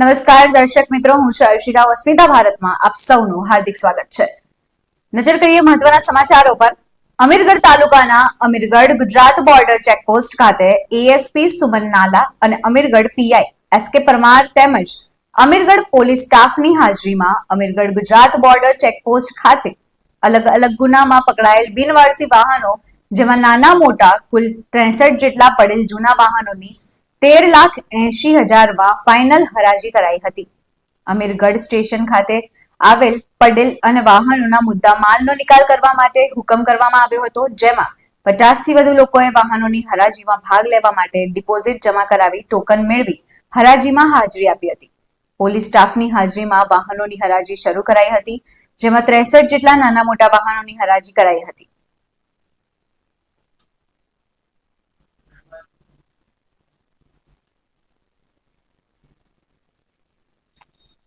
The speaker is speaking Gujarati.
નમસ્કાર, દર્શક મિત્રો, હું છું આયુષી રાવ અસ્મિતા ભારતમાં આપ સૌનું હાર્દિક સ્વાગત છે. નજર કરીએ મહત્વના સમાચારો પર. અમીરગઢ તાલુકાના અમીરગઢ ગુજરાત બોર્ડર ચેકપોસ્ટ ખાતે એએસપી સુમન નાલા અને અમીરગઢ પીઆઈ એસ પરમાર તેમજ અમીરગઢ પોલીસ સ્ટાફની હાજરીમાં અમીરગઢ ગુજરાત બોર્ડર ચેકપોસ્ટ ખાતે અલગ અલગ ગુનામાં પકડાયેલ બિનવારસી વાહનો, જેમાં નાના મોટા કુલ ત્રેસઠ જેટલા પડેલ જૂના વાહનોની તેર લાખ એંશી હજારમાં ફાઇનલ હરાજી કરાઈ હતી. અમીરગઢ સ્ટેશન ખાતે આવેલ પડેલ અને વાહનોના મુદ્દા માલનો નિકાલ કરવા માટે હુકમ કરવામાં આવ્યો હતો, જેમાં પચાસથી વધુ લોકોએ વાહનોની હરાજીમાં ભાગ લેવા માટે ડિપોઝિટ જમા કરાવી ટોકન મેળવી હરાજીમાં હાજરી આપી હતી. પોલીસ સ્ટાફની હાજરીમાં વાહનોની હરાજી શરૂ કરાઈ હતી, જેમાં ત્રેસઠ જેટલા નાના મોટા વાહનોની હરાજી કરાઈ હતી.